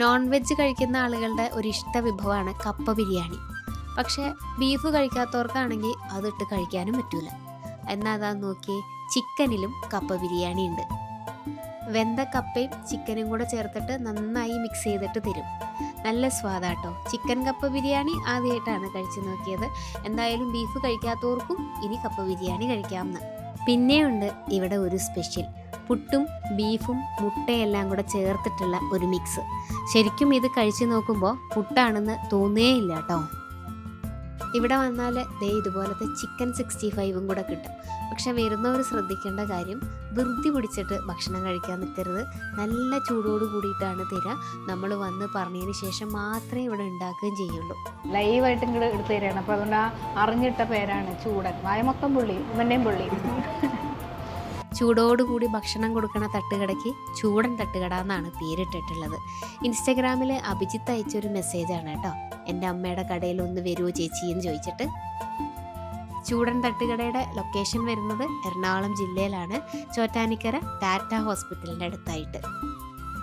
Non veg കഴിക്കുന്ന ആളുകളുടെ ഒരു ഇഷ്ട വിഭവമാണ് കപ്പ ബിരിയാണി. പക്ഷേ ബീഫ് കഴിക്കാത്തവർക്കാണെങ്കിൽ അതിട്ട് കഴിക്കാനും പറ്റൂല. എന്നാൽ അതാ നോക്കി ചിക്കനിലും കപ്പ ബിരിയാണി ഉണ്ട് വെന്ത കപ്പയും ചിക്കനും കൂടെ ചേർത്തിട്ട് നന്നായി മിക്സ് ചെയ്തിട്ട് തരും. നല്ല സ്വാദാട്ടോ. ചിക്കൻ കപ്പ ബിരിയാണി ആദ്യമായിട്ടാണ് കഴിച്ചു നോക്കിയത്. എന്തായാലും ബീഫ് കഴിക്കാത്തവർക്കും ഇനി കപ്പ ബിരിയാണി കഴിക്കാമെന്ന്. പിന്നെയുണ്ട് ഇവിടെ ഒരു സ്പെഷ്യൽ പുട്ടും ബീഫും മുട്ടയെല്ലാം കൂടെ ചേർത്തിട്ടുള്ള ഒരു മിക്സ് ശരിക്കും ഇത് കഴിച്ചു നോക്കുമ്പോൾ പുട്ടാണെന്ന് തോന്നുകയില്ല കേട്ടോ ഇവിടെ വന്നാൽ ദേ ഇതുപോലത്തെ ചിക്കൻ സിക്സ്റ്റി ഫൈവും കൂടെ കിട്ടും. പക്ഷെ വരുന്നവർ ശ്രദ്ധിക്കേണ്ട കാര്യം വൃത്തി പിടിച്ചിട്ട് ഭക്ഷണം കഴിക്കാൻ നിൽക്കരുത് നല്ല ചൂടോട് കൂടിയിട്ടാണ് തരിക. നമ്മൾ വന്ന് പറഞ്ഞതിന് ശേഷം മാത്രമേ ഇവിടെ ഉണ്ടാക്കുകയും ചെയ്യുള്ളൂ. ലൈവായിട്ട് ഇങ്ങോട്ട് എടുത്തു തരികയാണ് അപ്പോൾ അതുകൊണ്ട് ആ അറിഞ്ഞിട്ട പേരാണ് ചൂടൻ. വായ മൊത്തം പുള്ളി ഉമ്മന്റെയും പുള്ളി. ചൂടോടുകൂടി ഭക്ഷണം കൊടുക്കണ തട്ടുകടയ്ക്ക് ചൂടൻ തട്ടുകട എന്നാണ് പേരിട്ടിട്ടുള്ളത്. ഇൻസ്റ്റഗ്രാമിൽ അഭിജിത്ത് അയച്ചൊരു മെസ്സേജാണ് കേട്ടോ. എന്റെ അമ്മയുടെ കടയിൽ ഒന്ന് വരുമോ ചേച്ചി എന്ന് ചോദിച്ചിട്ട് ചൂടൻ തട്ടുകടയുടെ ലൊക്കേഷൻ വരുന്നത് എറണാകുളം ജില്ലയിലാണ്. ചോറ്റാനിക്കര ടാറ്റ ഹോസ്പിറ്റലിന്റെ അടുത്തായിട്ട്.